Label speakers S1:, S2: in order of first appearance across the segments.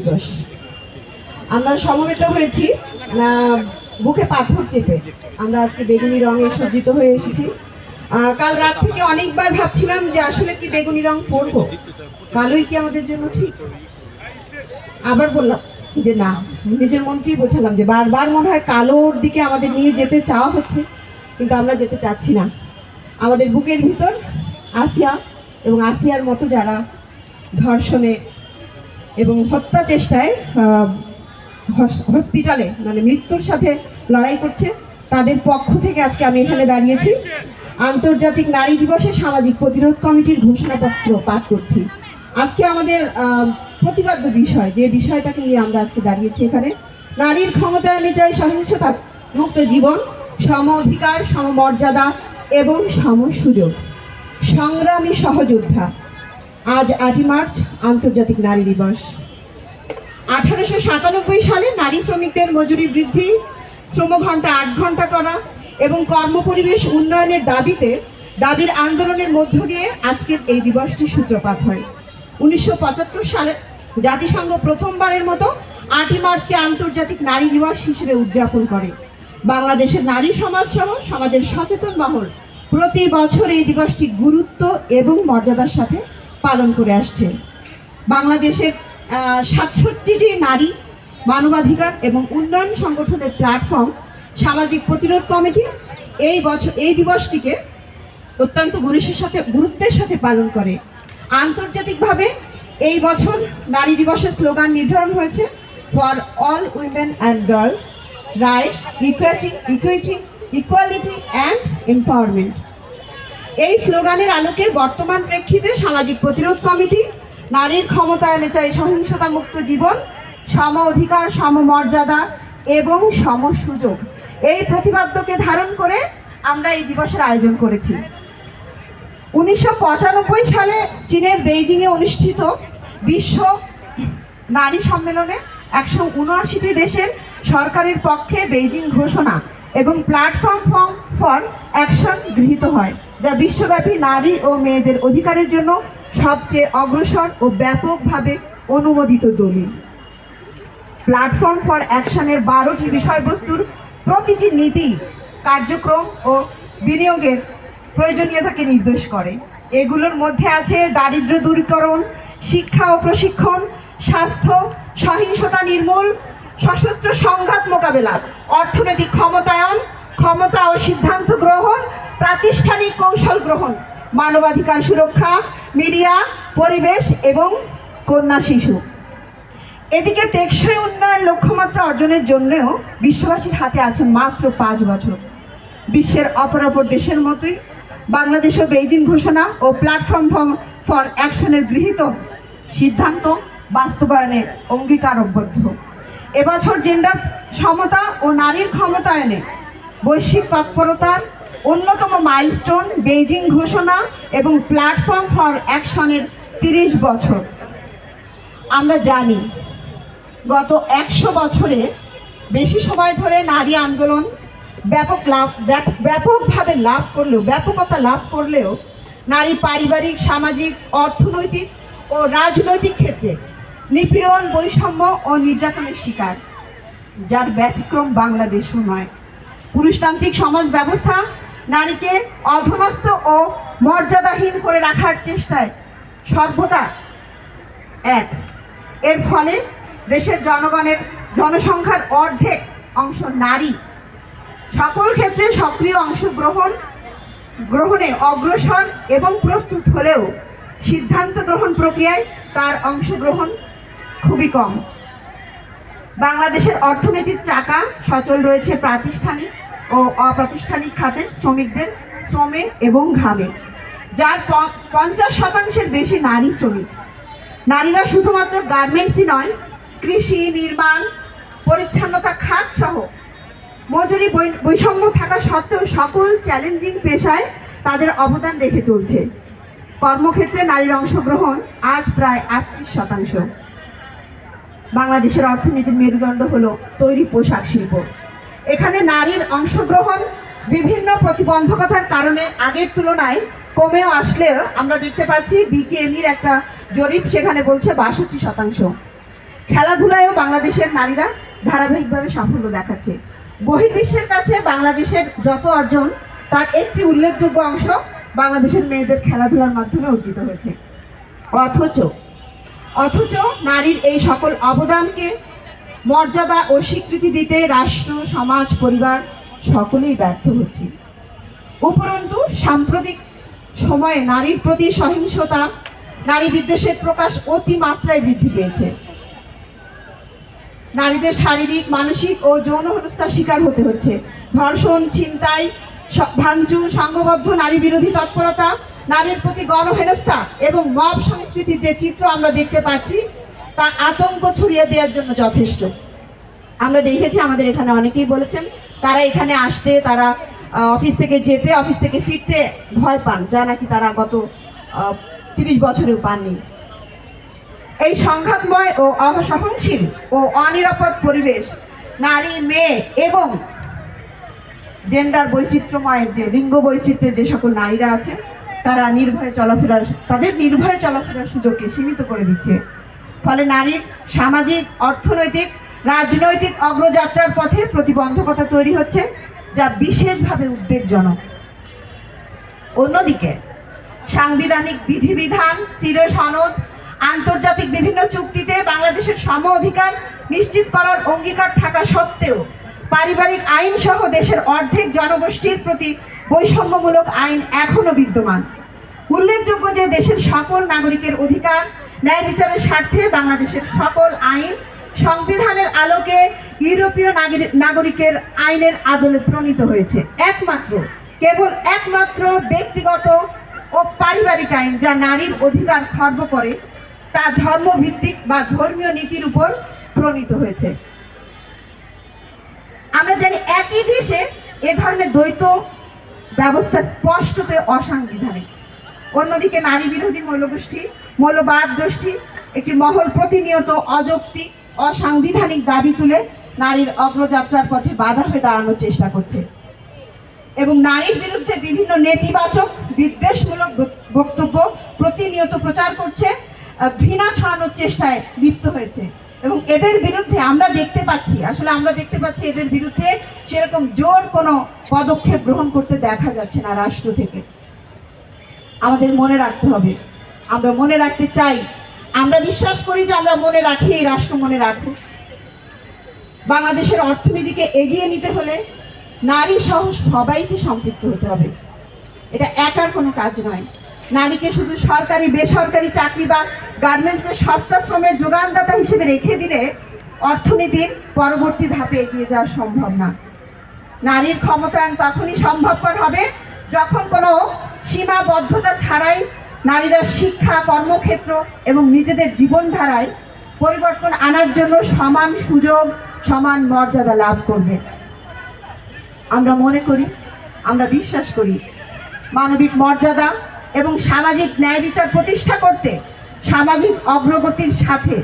S1: দিবস। আমরা সমবেত হয়েছি আহ, বুকে পাথর চেপে। আমরা আজকে বেগুনি রঙে সজ্জিত হয়ে এসেছি। কাল রাত থেকে অনেকবার ভাবছিলাম যে আসলে কি বেগুনি রং পরবো। কালোই কি আমাদের জন্য ঠিক? আবার বললাম যে না নিজের মনকেই বোঝালাম যে বারবার মনে হয় কালোর দিকে আমাদের নিয়ে যেতে চাওয়া হচ্ছে কিন্তু আমরা যেতে চাচ্ছি না। আমাদের বুকের ভিতর আসিয়া এবং আসিয়ার মতো যারা ধর্ষণে এবং হত্যা চেষ্টায় হসপিটালে মানে মৃত্যুর সাথে লড়াই করছে। তাদের পক্ষ থেকে আজকে আমি এখানে দাঁড়িয়েছি। আন্তর্জাতিক নারী দিবসে সামাজিক প্রতিরোধ কমিটির ঘোষণাপত্র পাঠ করছি। আজকে আমাদের প্রতিবাদ্য বিষয়, যে বিষয়টাকে নিয়ে আমরা আজকে দাঁড়িয়েছি এখানে। নারীর ক্ষমতায়নে চাই সহিংসতা মুক্ত জীবন, সম অধিকার, সমমর্যাদা এবং সম সুযোগ সংগ্রামী সহযোদ্ধা আজ আটই মার্চ, আন্তর্জাতিক নারী দিবস। আঠারোশো সাতানব্বই সালে নারী শ্রমিকদের মজুরি বৃদ্ধি শ্রম ঘণ্টা আট ঘণ্টা করা এবং কর্মপরিবেশ উন্নয়নের দাবিতে দাবির আন্দোলনের মধ্য দিয়ে আজকের এই দিবসটির সূত্রপাত হয়। উনিশশো পঁচাত্তর সালে জাতিসংঘ প্রথমবারের মতো আটই মার্চকে আন্তর্জাতিক নারী দিবস হিসেবে উদযাপন করে। বাংলাদেশের নারী সমাজ সহ সমাজের সচেতন মহল প্রতি বছর এই দিবসটি গুরুত্ব এবং মর্যাদার সাথে পালন করে আসছে। বাংলাদেশের সাতষট্টিটি নারী মানবাধিকার এবং উন্নয়ন সংগঠনের প্ল্যাটফর্ম সামাজিক প্রতিরোধ কমিটি এই বছর এই দিবসটিকে অত্যন্ত গুরুত্বের সাথে গুরুত্বের সাথে পালন করে। আন্তর্জাতিকভাবে এই বছর নারী দিবসের স্লোগান নির্ধারণ হয়েছে for all women and girls rights equality equity equality and empowerment এই স্লোগানের আলোকে বর্তমান প্রেক্ষিতে সামাজিক প্রতিরোধ কমিটি, নারীর ক্ষমতায়নে চাই সহিংসতা মুক্ত জীবন, সম অধিকার সমমর্যাদা এবং সম সুযোগ। এই প্রতিপাদ্যকে ধারণ করে আমরা এই দিবসের আয়োজন করেছি। উনিশশো পঁচানব্বই সালে চীনের বেইজিংয়ে অনুষ্ঠিত বিশ্ব নারী সম্মেলনে একশো উনআশিটি দেশের সরকারের পক্ষে বেইজিং ঘোষণা এবং প্ল্যাটফর্ম ফর্ম ফর অ্যাকশন গৃহীত হয়। যা বিশ্বব্যাপী নারী ও মেয়েদের অধিকারের জন্য সবচেয়ে অগ্রসর ও ব্যাপকভাবে অনুমোদিত দলিল। প্ল্যাটফর্ম ফর অ্যাকশনের বারোটি বিষয়বস্তুর প্রতিটি নীতি, কার্যক্রম ও বিনিয়োগের প্রয়োজনীয়তাকে নির্দেশ করে। এগুলোর মধ্যে আছে দারিদ্র্য দূরীকরণ, শিক্ষা ও প্রশিক্ষণ, স্বাস্থ্য, সহিংসতা নির্মূল, সশস্ত্র সংঘাত মোকাবেলা, অর্থনৈতিক ক্ষমতায়ন, ক্ষমতা ও সিদ্ধান্ত গ্রহণ প্রাতিষ্ঠানিক কৌশল গ্রহণ, মানবাধিকার সুরক্ষা, মিডিয়া, পরিবেশ এবং কন্যা শিশু। এদিকে টেকসই উন্নয়ন লক্ষ্যমাত্রা অর্জনের জন্যও বিশ্ববাসীর হাতে আছে মাত্র পাঁচ বছর। বিশ্বের অপর অপর দেশের মতোই বাংলাদেশও বেইজিং ঘোষণা ও প্ল্যাটফর্ম ফর অ্যাকশনের গৃহীত সিদ্ধান্ত বাস্তবায়নে অঙ্গীকারবদ্ধ। এবছর জেন্ডার সমতা ও নারীর ক্ষমতায়নে বৈশ্বিক তৎপরতার অন্যতম মাইলস্টোন বেইজিং ঘোষণা এবং প্ল্যাটফর্ম ফর অ্যাকশনের তিরিশ বছর। আমরা জানি, গত একশো বছরে বেশি সময় ধরে নারী আন্দোলন ব্যাপক লাভ ব্যাপকভাবে লাভ করলেও, ব্যাপকতা লাভ করলেও নারী পারিবারিক, সামাজিক, অর্থনৈতিক ও রাজনৈতিক ক্ষেত্রে নিপীড়ন, বৈষম্য ও নির্যাতনের শিকার, যার ব্যতিক্রম বাংলাদেশও নয়। পুরুষতান্ত্রিক সমাজ ব্যবস্থা নারীকে অধনস্থ ও মর্যাদাহীন করে রাখার চেষ্টায় সর্বদা এক। এর ফলে দেশের জনগণের জনসংখ্যার অর্ধেক অংশ নারী। সকল ক্ষেত্রে সক্রিয় অংশগ্রহণ, গ্রহণে অগ্রসর এবং প্রস্তুত হলেও সিদ্ধান্ত গ্রহণ প্রক্রিয়ায় তার অংশগ্রহণ খুবই কম। বাংলাদেশের অর্থনীতির চাকা সচল রয়েছে প্রাতিষ্ঠানিক। ও অপ্রাতিষ্ঠানিক খাতের শ্রমিকদের, শ্রমে এবং ঘামে, যার পঞ্চাশ শতাংশের বেশি নারী শ্রমিক। নারীরা শুধুমাত্র গার্মেন্টসই নয়, কৃষি, নির্মাণ, পরিচ্ছন্নতা খাত সহ মজুরি বৈষম্য থাকা সত্ত্বেও সকল চ্যালেঞ্জিং পেশায় তাদের অবদান রেখে চলছে। কর্মক্ষেত্রে নারীর অংশগ্রহণ আজ প্রায় আটত্রিশ শতাংশ। বাংলাদেশের অর্থনীতির মেরুদণ্ড হলো তৈরি পোশাক শিল্প। এখানে নারীর অংশগ্রহণ বিভিন্ন প্রতিবন্ধকতার কারণে আগের তুলনায় কমেও আসলেও আমরা দেখতে পাচ্ছি বিকেএমির একটা জরিপ সেখানে বলছে বাষট্টি শতাংশ। খেলাধুলায়ও বাংলাদেশের নারীরা ধারাবাহিকভাবে সাফল্য দেখাচ্ছে। বহির্বিশ্বের কাছে বাংলাদেশের যত অর্জন, তার একটি উল্লেখযোগ্য অংশ বাংলাদেশের মেয়েদের খেলাধুলার মাধ্যমে অর্জিত হয়েছে। অথচ অথচ নারীর এই সকল অবদানকে মর্যাদা ও স্বীকৃতি দিতে রাষ্ট্র, সমাজ, পরিবার সকলেই ব্যর্থ হচ্ছে। উপরন্তু, সাম্প্রতিক সময়ে নারীর প্রতি সহিংসতা, নারী বিদ্বেষের প্রকাশ অতি মাত্রায় বৃদ্ধি পেয়েছে। নারীদের শারীরিক, মানসিক ও যৌন হেনস্থার শিকার হতে হচ্ছে। ধর্ষণ, ছিনতাই ভাঙচুর সংঘবদ্ধ নারী বিরোধী তৎপরতা, নারীর প্রতি গণহেনস্থা এবং মব সংস্কৃতির যে চিত্র আমরা দেখতে পাচ্ছি তা আতঙ্ক ছড়িয়ে দেওয়ার জন্য যথেষ্ট। আমরা দেখেছি আমাদের এখানে অনেকেই বলেছেন, তারা এখানে আসতে, তারা অফিস থেকে যেতে, অফিস থেকে ফিরতে ভয় পান, যা নাকি তারা গত তিরিশ বছরেও পাননি। এই সংঘাতময় ও অসহনশীল ও অনিরাপদ পরিবেশ, নারী, মেয়ে এবং জেন্ডার বৈচিত্র্যময়ের যে লিঙ্গ বৈচিত্র্যের যে সকল নারীরা আছে তারা নির্ভয়ে চলাফেরার, তাদের নির্ভয়ে চলাফেরার সুযোগকে সীমিত করে দিচ্ছে। ফলে নারীর সামাজিক, অর্থনৈতিক, রাজনৈতিক অগ্রযাত্রার পথে প্রতিবন্ধকতা তৈরি হচ্ছে, যা বিশেষভাবে উদ্বেগজনক। অন্যদিকে, সাংবিধানিক বিধিবিধান স্থির সনদ, আন্তর্জাতিক বিভিন্ন চুক্তিতে বাংলাদেশের সম অধিকার নিশ্চিত করার অঙ্গীকার থাকা সত্ত্বেও পারিবারিক আইন সহ দেশের অর্ধেক জনগোষ্ঠীর প্রতি বৈষম্যমূলক আইন এখনও বিদ্যমান। উল্লেখযোগ্য যে দেশের সকল নাগরিকের অধিকার ন্যায় বিচারের স্বার্থে বাংলাদেশের সকল আইন সংবিধানের আলোকে ইউরোপীয় নাগরিকের আইনের আদলে প্রণীত হয়েছে। একমাত্র, কেবল একমাত্র ব্যক্তিগত ও পারিবারিক আইন যা নারীর অধিকার খর্ব করে, তা ধর্মভিত্তিক বা ধর্মীয় নীতির উপর প্রণীত হয়েছে। আমরা জানি একই দেশে এ ধরনের দ্বৈত ব্যবস্থা স্পষ্টতে অসাংবিধানিক। অন্যদিকে নারী বিরোধী মৌলগোষ্ঠী, মৌলবাদ গোষ্ঠী একটি মহল প্রতিনিয়ত অযৌক্তিক, অসাংবিধানিক দাবি তুলে নারীর অগ্রযাত্রার পথে বাধা হয়ে দাঁড়ানোর চেষ্টা করছে। এবং নারীর বিরুদ্ধে বিভিন্ন নেতিবাচক, বিদ্বেষমূলক বক্তব্য প্রতিনিয়ত প্রচার করছে ঘৃণা ছড়ানোর চেষ্টায় লিপ্ত হয়েছে। এবং এদের বিরুদ্ধে আমরা দেখতে পাচ্ছি, আসলে আমরা দেখতে পাচ্ছি এদের বিরুদ্ধে সেরকম জোর কোনো পদক্ষেপ গ্রহণ করতে দেখা যাচ্ছে না রাষ্ট্র থেকে। আমাদের মনে রাখতে হবে। আমরা মনে রাখতে চাই, আমরা বিশ্বাস করি যে আমরা মনে রাখি, এই রাষ্ট্র মনে রাখব বাংলাদেশের অর্থনীতিকে এগিয়ে নিতে হলে নারী সহ সবাইকে সম্পৃক্ত হতে হবে। এটা একার কোনো কাজ নয়। নারীকে শুধু সরকারি, বেসরকারি চাকরি বা গার্মেন্টসের সস্তা শ্রমের যোগানদাতা হিসেবে রেখে দিলে অর্থনীতির পরবর্তী ধাপে এগিয়ে যাওয়া সম্ভব না। নারীর ক্ষমতায়ন তখনই সম্ভবপর হবে যখন কোনো সীমাবদ্ধতা ছাড়াই নারীরা শিক্ষা, কর্মক্ষেত্র এবং নিজেদের জীবনধারায় পরিবর্তন আনার জন্য সমান সুযোগ, সমান মর্যাদা লাভ করবে। আমরা মনে করি, আমরা বিশ্বাস করি, মানবিক মর্যাদা এবং সামাজিক ন্যায় বিচার প্রতিষ্ঠা করতে সামাজিক অগ্রগতির সাথে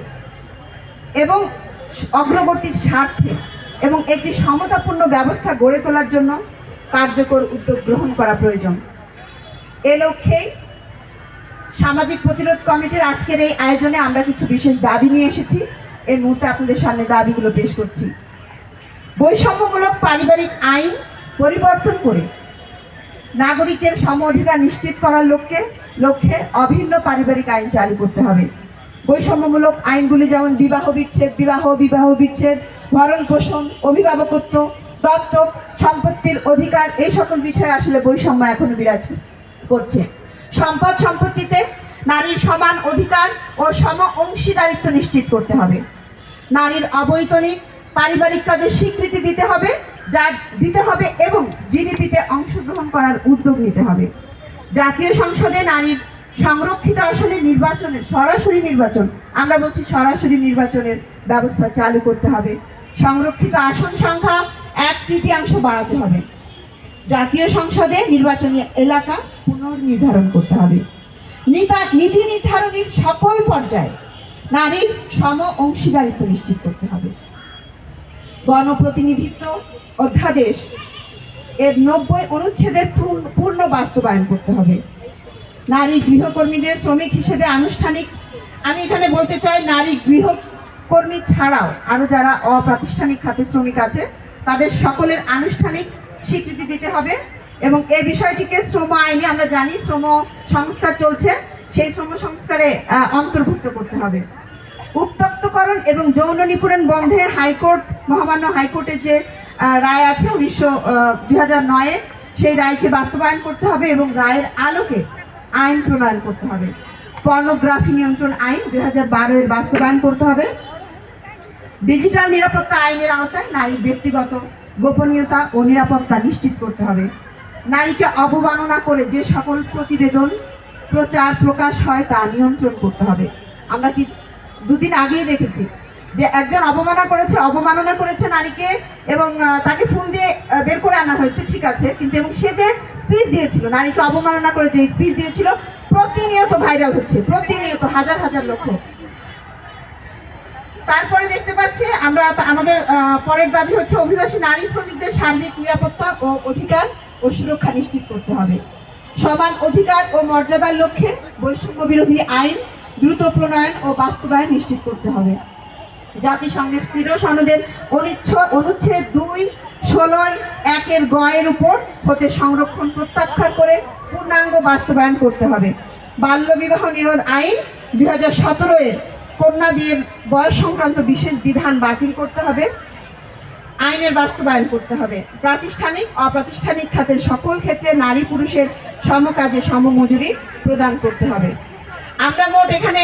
S1: এবং অগ্রগতির স্বার্থে এবং একটি সমতাপূর্ণ ব্যবস্থা গড়ে তোলার জন্য কার্যকর উদ্যোগ গ্রহণ করা প্রয়োজন। এ লক্ষ্যেই সামাজিক প্রতিরোধ কমিটির আজকের এই আয়োজনে আমরা কিছু বিশেষ দাবি নিয়ে এসেছি। এই মুহূর্তে আপনাদের সামনে দাবিগুলো পেশ করছি। বৈষম্যমূলক পারিবারিক আইন পরিবর্তন করে নাগরিকের সম অধিকার নিশ্চিত করার লক্ষ্যে লক্ষ্যে অভিন্ন পারিবারিক আইন চালু করতে হবে। বৈষম্যমূলক আইনগুলি যেমন বিবাহ বিচ্ছেদ, বিবাহ বিবাহ বিচ্ছেদ, ভরণ পোষণ, অভিভাবকত্ব, দত্তক, সম্পত্তির অধিকার, এই সকল বিষয়ে আসলে বৈষম্য এখনও বিরাজ করছে সম্পদ সম্পত্তিতে নারীর সমান অধিকার ও সম অংশীদারিত্ব নিশ্চিত করতে হবে। নারীর অবৈতনিক পারিবারিক কাজের স্বীকৃতি দিতে হবে যা দিতে হবে এবং জিডিপিতে অংশগ্রহণ করার উদ্যোগ নিতে হবে। জাতীয় সংসদে নারীর সংরক্ষিত আসনের নির্বাচনের সরাসরি নির্বাচন, আমরা বলছি সরাসরি নির্বাচনের ব্যবস্থা চালু করতে হবে। সংরক্ষিত আসন সংখ্যা এক তৃতীয়াংশ বাড়াতে হবে। জাতীয় সংসদে নির্বাচনী এলাকা পুনর্নির্ধারণ করতে হবে। নীতি নির্ধারণীর সকল পর্যায়ে নারীর সম অংশীদারিত্ব নিশ্চিত করতে হবে। গণপ্রতিনিধিত্ব অধ্যাদেশ এর নব্বই অনুচ্ছেদের পূর্ণ- বাস্তবায়ন করতে হবে। নারী গৃহকর্মীদের শ্রমিক হিসেবে আনুষ্ঠানিক আমি এখানে বলতে চাই, নারী গৃহকর্মী ছাড়াও আরও যারা অপ্রাতিষ্ঠানিক খাতে শ্রমিক আছে, তাদের সকলের আনুষ্ঠানিক স্বীকৃতি দিতে হবে। এবং এই বিষয়টিকে শ্রম আইনে আমরা জানি, শ্রম সংস্কার চলছে। সেই শ্রম সংস্কারে অন্তর্ভুক্ত করতে হবে। উত্তপ্তকরণ এবং যৌন নিপীড়ন বন্ধে হাইকোর্ট, মহামান্য হাইকোর্টের যে রায় আছে উনিশশো দুই সেই রায়কে বাস্তবায়ন করতে হবে এবং রায়ের আলোকে আইন প্রণয়ন করতে হবে। পর্নোগ্রাফি নিয়ন্ত্রণ আইন দুই হাজার বারো এর বাস্তবায়ন করতে হবে। ডিজিটাল নিরাপত্তা আইনের আওতায় নারীর ব্যক্তিগত গোপনীয়তা ও নিরাপত্তা নিশ্চিত করতে হবে। নারীকে অবমাননা করে যে সকল প্রতিবেদন, প্রচার প্রকাশ হয় তা নিয়ন্ত্রণ করতে হবে। আমরা কি দুদিন আগেই দেখেছি যে একজন অবমাননা করেছে অবমাননা করেছে নারীকে এবং তাকে ফুল দিয়ে বের করে আনা হয়েছে, ঠিক আছে, কিন্তু এবং সে যে স্পিচ দিয়েছিল, নারীকে অবমাননা করে যে স্পিচ দিয়েছিল, প্রতিনিয়ত ভাইরাল হচ্ছে, প্রতিনিয়ত হাজার হাজার লক্ষ। তারপরে দেখতে পাচ্ছি আমরা আমাদের পরের দাবি হচ্ছে অভিবাসী নারী শ্রমিকদের সার্বিক নিরাপত্তা ও অধিকার ও সুরক্ষা নিশ্চিত করতে হবে। সমান অধিকার ও মর্যাদার লক্ষ্যে বৈষম্য বিরোধী আইন দ্রুত প্রণয়ন ও বাস্তবায়ন নিশ্চিত করতে হবে। জাতিসংঘের স্থির সনদের অনিচ্ছ অনুচ্ছেদ দুই ষোলোয় একের গয়ের উপর হতে সংরক্ষণ প্রত্যাখ্যান করে পূর্ণাঙ্গ বাস্তবায়ন করতে হবে। বাল্যবিবাহ নিরোধ আইন দুই হাজার সতেরো এর কন্যা বিয়ের বয়স সংক্রান্ত বিশেষ বিধান বাতিল করতে হবে। আইনের বাস্তবায়ন করতে হবে। প্রাতিষ্ঠানিক, অপ্রাতিষ্ঠানিক খাতের সকল ক্ষেত্রে নারী পুরুষের সমকাজে সমমজুরি প্রদান করতে হবে। আমরা মোট এখানে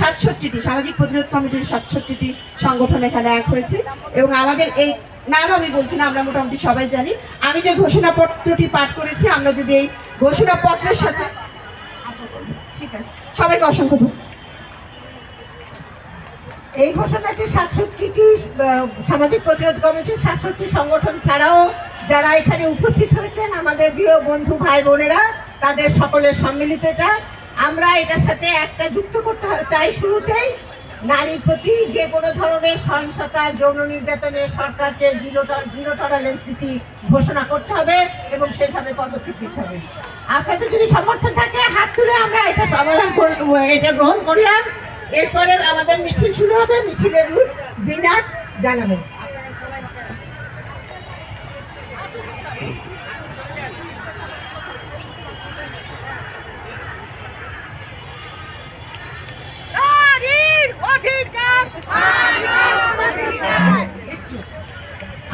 S1: সাতষট্টিটি, সামাজিক প্রতিরোধ কমিটির সাতষট্টিটি সংগঠন এখানে এক হয়েছে এবং আমাদের এই, নাম আমি বলছি না, আমরা মোটামুটি সবাই জানি। আমি যে ঘোষণাপত্রটি পাঠ করেছি, আমরা যদি এই ঘোষণাপত্রের সাথে ঠিক আছে। সবাইকে অসংখ্য
S2: এই ঘোষণাটি সাতষট্টিটি সামাজিক প্রতিরোধ কমিটির সাতষট্টি সংগঠন ছাড়াও যারা এখানে উপস্থিত হয়েছেন আমাদের প্রিয় বন্ধু ভাই বোনেরা, তাদের সকলের সম্মিলিত এটা। আমরা এটার সাথে একটা যুক্ত করতে চাই শুরুতেই। নারীর প্রতি যে কোনো ধরনের সহিংসতা, যৌন নির্যাতনের সরকারকে জিরো জিরো টলারেন্স নীতি ঘোষণা করতে হবে এবং সেভাবে পদক্ষেপ নিতে হবে। আপনাদের যদি সমর্থন থাকে, হাত তুলে আমরা এটা সমাধান এটা গ্রহণ করলাম। এরপরে আমাদের মিছিল শুরু হবে, মিছিলের রুট দিনাত জানাবেন।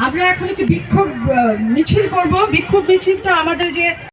S3: আমরা এখন একটি বিক্ষোভ মিছিল করব। বিক্ষোভ মিছিলটা আমাদের যে